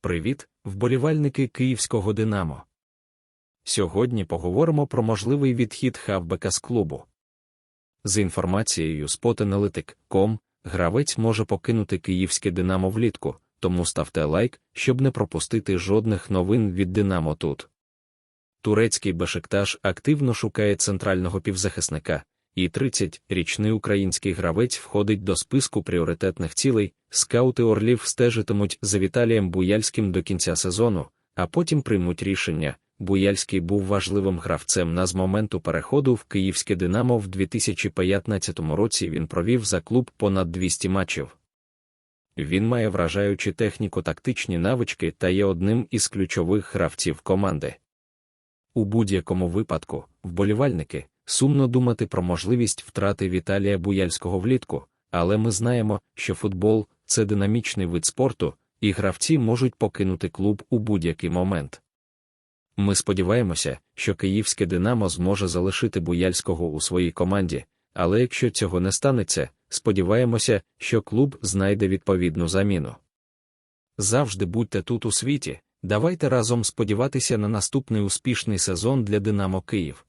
Привіт, вболівальники київського Динамо. Сьогодні поговоримо про можливий відхід хавбека з клубу. За інформацією SpotAnalytic.com, гравець може покинути київське Динамо влітку, тому ставте лайк, щоб не пропустити жодних новин від Динамо тут. Турецький Бешикташ активно шукає центрального півзахисника, і 30-річний український гравець входить до списку пріоритетних цілей. Скаути Орлів стежитимуть за Віталієм Буяльським до кінця сезону, а потім приймуть рішення. Буяльський був важливим гравцем на з моменту переходу в київське Динамо в 2015 році. Він провів за клуб понад 200 матчів. Він має вражаючі техніко-тактичні навички та є одним із ключових гравців команди. У будь-якому випадку, вболівальники, сумно думати про можливість втрати Віталія Буяльського влітку, але ми знаємо, що футбол це динамічний вид спорту, і гравці можуть покинути клуб у будь-який момент. Ми сподіваємося, що київське Динамо зможе залишити Буяльського у своїй команді, але якщо цього не станеться, сподіваємося, що клуб знайде відповідну заміну. Завжди будьте тут у світі, давайте разом сподіватися на наступний успішний сезон для Динамо Київ.